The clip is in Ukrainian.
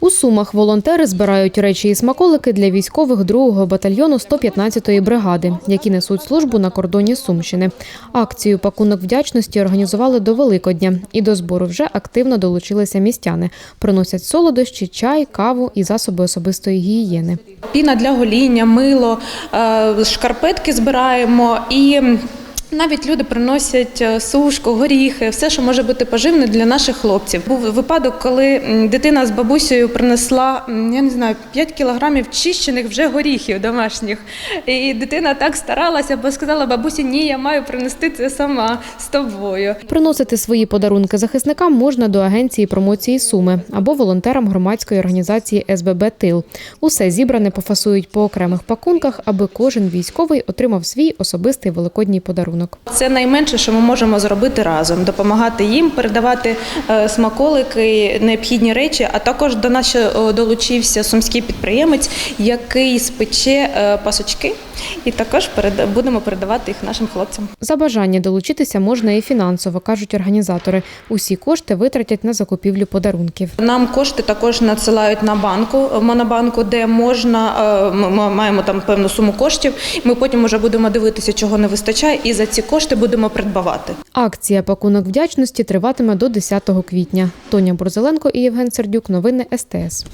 У Сумах волонтери збирають речі і смаколики для військових 2-го батальйону 115-ї бригади, які несуть службу на кордоні Сумщини. Акцію пакунок вдячності організували до Великодня, і до збору вже активно долучилися містяни. Приносять солодощі, чай, каву і засоби особистої гігієни. Піна для гоління, мило, е, шкарпетки збираємо і. Навіть люди приносять е, сушку, горіхи, все, що може бути поживне для наших хлопців. Був випадок, коли дитина з бабусею принесла я не знаю 5 кілограмів чищених вже горіхів домашніх. І дитина так старалася, бо сказала бабусі, ні, я маю принести це сама з тобою. Приносити свої подарунки захисникам можна до агенції промоції Суми або волонтерам громадської організації СББ Тил. Усе зібране пофасують по окремих пакунках, аби кожен військовий отримав свій особистий великодній подарунок. Це найменше, що ми можемо зробити разом: допомагати їм, передавати е, смаколики, необхідні речі. А також до нас долучився сумський підприємець, який спече е, пасочки, і також будемо передавати їх нашим хлопцям. За бажання долучитися можна і фінансово, кажуть організатори. Усі кошти витратять на закупівлю подарунків. Нам кошти також надсилають на банку монобанку, де можна е, ми маємо там певну суму коштів. Ми потім вже будемо дивитися, чого не вистачає, і ці кошти будемо придбавати. Акція пакунок вдячності триватиме до 10 квітня. Тоня Борзеленко і Євген Сердюк. Новини СТС.